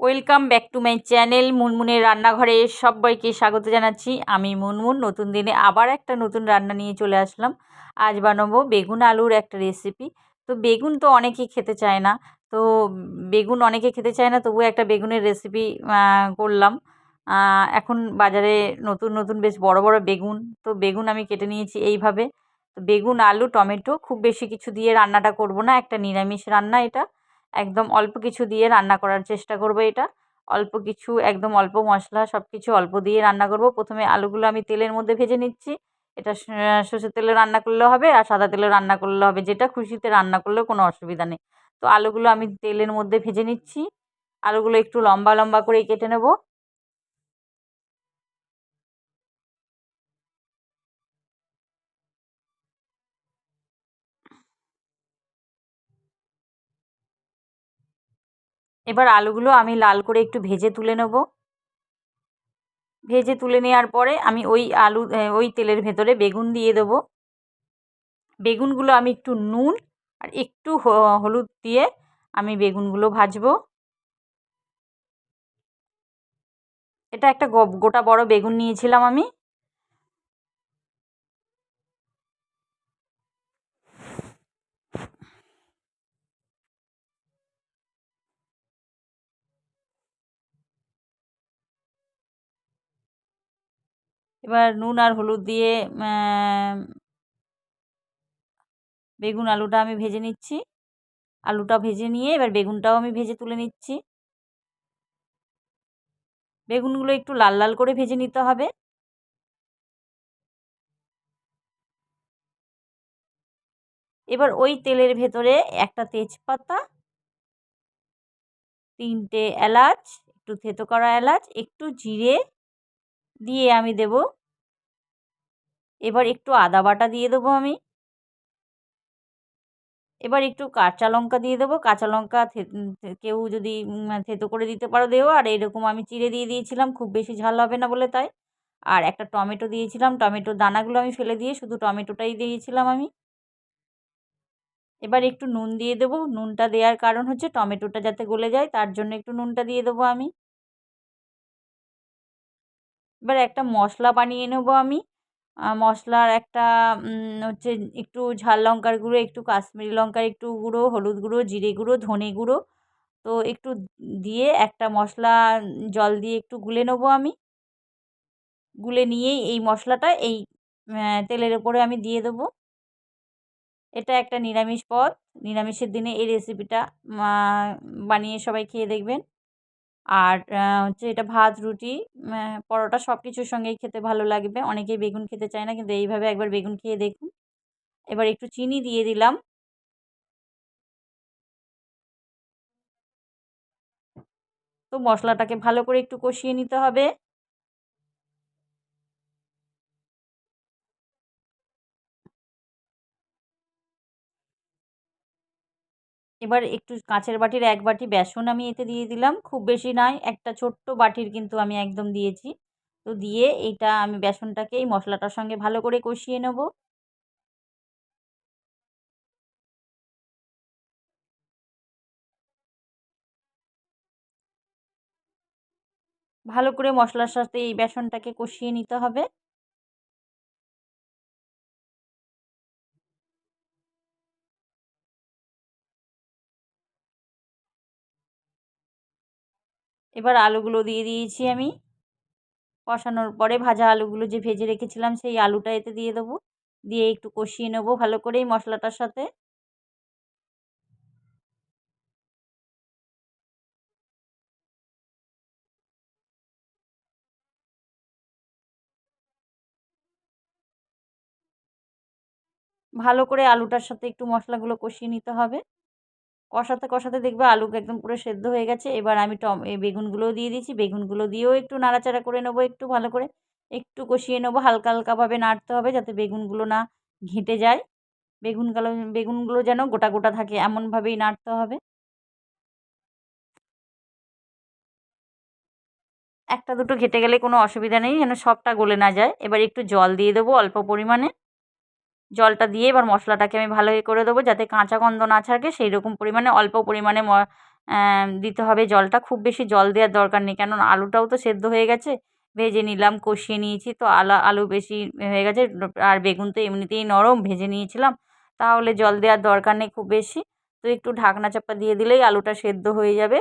Welcome back to my channel মুনমুনের রান্নাঘরে সবাইকে স্বাগত জানাচ্ছি। আমি মুনমুন, নতুন দিনে আবার একটা নতুন রান্না নিয়ে চলে আসলাম। আজ বানাবো বেগুন আলুর একটা রেসিপি তো বেগুন তো অনেকেই খেতে চায় না। তো বেগুন অনেকে খেতে চায় না, তবুও একটা বেগুনের রেসিপি করলাম। এখন বাজারে নতুন নতুন বেশ বড় বড় বেগুন। তো বেগুন আমি কেটে নিয়েছি এইভাবে। তো বেগুন, আলু, টমেটো, খুব বেশি কিছু দিয়ে রান্নাটা করব না। একটা নিরামিষ রান্না এটা। একদম অল্প কিছু দিয়ে রান্না করার চেষ্টা করব এটা। অল্প কিছু, একদম অল্প মশলা সব কিছু অল্প দিয়ে রান্না করব। প্রথমে আলুগুলো আমি তেলের মধ্যে ভেজে নিচ্ছি। এটা সর্ষের তেলে রান্না করলেও হবে আর সাদা তেলে রান্না করলে হবে। যেটা খুশিতে রান্না করলে কোনো অসুবিধা নেই। তো আলুগুলো আমি তেলের মধ্যে ভেজে নিচ্ছি। আলুগুলো একটু লম্বা লম্বা করে কেটে নেব। এবার আলুগুলো আমি লাল করে একটু ভেজে তুলে নেব। ভেজে তুলে নেওয়ার পরে আমি ওই আলু ওই তেলের ভেতরে বেগুন দিয়ে দেবো। বেগুনগুলো আমি একটু নুন আর একটু হলুদ দিয়ে আমি বেগুনগুলো ভাজবো। এটা একটা গোটা বড় বেগুন নিয়েছিলাম আমি। এবার নুন আর হলুদ দিয়ে বেগুন আলুটা আমি ভেজে নিচ্ছি। আলুটা ভেজে নিয়ে এবার বেগুনটাও আমি ভেজে তুলে নিচ্ছি। বেগুনগুলো একটু লাল লাল করে ভেজে নিতে হবে। এবার ওই তেলের ভেতরে একটা তেজপাতা, তিনটে এলাচ, একটু থেতো করা এলাচ, একটু জিরে দিয়ে আমি দেব। এবার একটু আদা বাটা দিয়ে দেবো আমি। এবার একটু কাঁচা লঙ্কা দিয়ে দেবো। কাঁচা লঙ্কা কেউ যদি থেতো করে দিতে পারো দেও। আর এরকম আমি চিড়ে দিয়ে দিয়েছিলাম, খুব বেশি ঝাল হবে না বলে তাই। আর একটা টমেটো দিয়েছিলাম টমেটোর দানাগুলো আমি ফেলে দিয়ে শুধু টমেটোটাই দিয়েছিলাম আমি। এবার একটু নুন দিয়ে দেবো। নুনটা দেওয়ার কারণ হচ্ছে টমেটোটা যাতে গলে যায়, তার জন্য একটু নুনটা দিয়ে দেবো আমি। এবার একটা মশলা বানিয়ে নেব আমি। মশলার একটা হচ্ছে একটু ঝাল লঙ্কার গুঁড়ো, একটু কাশ্মীরি লঙ্কার একটু গুঁড়ো, হলুদ গুঁড়ো, জিরে গুঁড়ো, ধনে গুঁড়ো। তো একটু দিয়ে একটা মশলা জল দিয়ে একটু গুলে নেব আমি। গুলে নিয়েই এই মশলাটা এই তেলের ওপরে আমি দিয়ে দেবো। এটা একটা নিরামিষ পদ। নিরামিষের দিনে এই রেসিপিটা বানিয়ে সবাই খেয়ে দেখবেন। আর হচ্ছে এটা ভাত, রুটি পরোটা সব কিছুর সঙ্গেই খেতে ভালো লাগবে। অনেকেই বেগুন খেতে চায় না, কিন্তু এইভাবে একবার বেগুন খেয়ে দেখুন। এবার একটু চিনি দিয়ে দিলাম। তো মশলাটাকে ভালো করে একটু কষিয়ে নিতে হবে। এবার একটু কাঁচের বাটির এক বাটি বেসন আমি এতে দিয়ে দিলাম। খুব বেশি নয়, একটা ছোট্ট বাটির কিন্তু আমি একদম দিয়েছি। তো দিয়ে এইটা আমি বেসনটাকে এই মশলাটার সঙ্গে ভালো করে কষিয়ে নেব। ভালো করে মশলার সাথে এই বেসনটাকে কষিয়ে নিতে হবে। এবার আলুগুলো দিয়ে দিয়েছি আমি। কষানোর পরে ভাজা আলুগুলো যে ভেজে রেখেছিলাম সেই আলুটা এতে দিয়ে দেবো। দিয়ে একটু কষিয়ে নেব ভালো করে এই মশলাটার সাথে। ভালো করে আলুটার সাথে একটু মশলাগুলো কষিয়ে নিতে হবে। কষাতে কষাতে দেখবে আলু একদম পুরো সেদ্ধ হয়ে গেছে। এবার আমি টম, এই বেগুনগুলোও দিয়ে দিয়েছি। বেগুনগুলো দিয়েও একটু নাড়াচাড়া করে নেব একটু ভালো করে। একটু কষিয়ে নেব। হালকা, হালকাভাবে নাড়তে হবে যাতে বেগুনগুলো না ঘেঁটে যায়। বেগুন বেগুনগুলো বেগুনগুলো যেন গোটা গোটা থাকে, এমনভাবেই নাড়তে হবে। একটা দুটো ঘেটে গেলে কোনো অসুবিধা নেই, যেন সবটা গলে না যায়। এবার একটু জল দিয়ে দেবো অল্প পরিমাণে। জলটা দিয়ে এবার মশলাটাকে আমি ভালো করে দেবো যাতে কাঁচা গন্ধ না থাকে সেই রকম পরিমাণে, অল্প পরিমাণে দিতে হবে জলটা। খুব বেশি জল দেওয়ার দরকার নেই কেন আলুটাও তো সেদ্ধ হয়ে গেছে। ভেজে নিলাম, কষিয়ে নিয়েছি তো আলা, আলু বেশি হয়ে গেছে আর বেগুন তো এমনিতেই নরম, ভেজে নিয়েছিলাম। তাহলে জল দেওয়ার দরকার নেই খুব বেশি। তো একটু ঢাকনা চাপা দিয়ে দিলেই আলুটা সেদ্ধ হয়ে যাবে।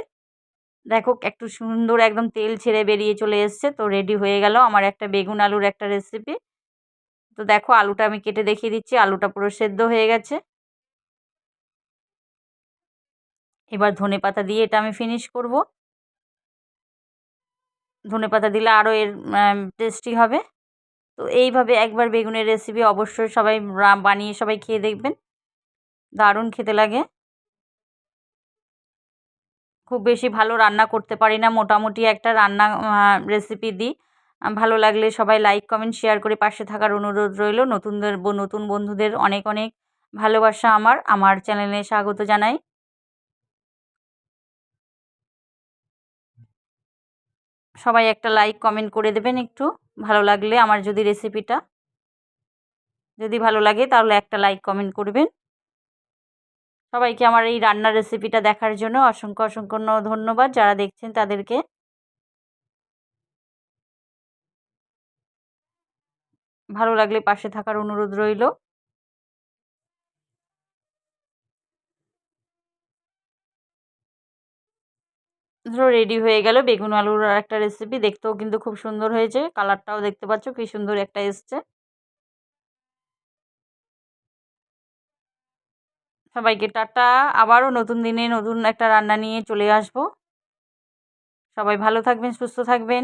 দেখো একটু সুন্দর একদম তেল ছেড়ে বেরিয়ে চলে এসছে তো রেডি হয়ে গেল আমার একটা বেগুন আলুর একটা রেসিপি তো দেখো আলুটা আমি কেটে দেখিয়ে দিচ্ছি, আলুটা পুরো সেদ্ধ হয়ে গেছে। এবার ধনে পাতা দিয়ে এটা আমি ফিনিশ করব। ধনে পাতা দিলে আরও এর টেস্টি হবে। তো এইভাবে একবার বেগুনের রেসিপি অবশ্যই সবাই বানিয়ে সবাই খেয়ে দেখবেন। দারুণ খেতে লাগে। খুব বেশি ভালো রান্না করতে পারি না। মোটামুটি একটা রান্না রেসিপি দিই। ভালো লাগলে সবাই লাইক কমেন্ট শেয়ার করে পাশে থাকার অনুরোধ রইল। নতুনদের নতুন বন্ধুদের অনেক অনেক ভালোবাসা আমার। আমার চ্যানেলে স্বাগত জানাই। সবাই একটা লাইক কমেন্ট করে দেবেন একটু। ভালো লাগলে আমার যদি রেসিপিটা যদি ভালো লাগে তাহলে একটা লাইক কমেন্ট করবেন। সবাইকে আমার এই রান্নার রেসিপিটা দেখার জন্য অসংখ্য অসংখ্য ধন্যবাদ। যারা দেখছেন তাদেরকে ভালো লাগলে পাশে থাকার অনুরোধ রইল। ধরো রেডি হয়ে গেল, বেগুন আলুর একটা রেসিপি দেখতেও কিন্তু খুব সুন্দর হয়েছে কালারটাও দেখতে পাচ্ছ কি সুন্দর একটা এসছে। সবাইকে টাটা, আবারও নতুন দিনে নতুন একটা রান্না নিয়ে চলে আসব। সবাই ভালো থাকবেন, সুস্থ থাকবেন।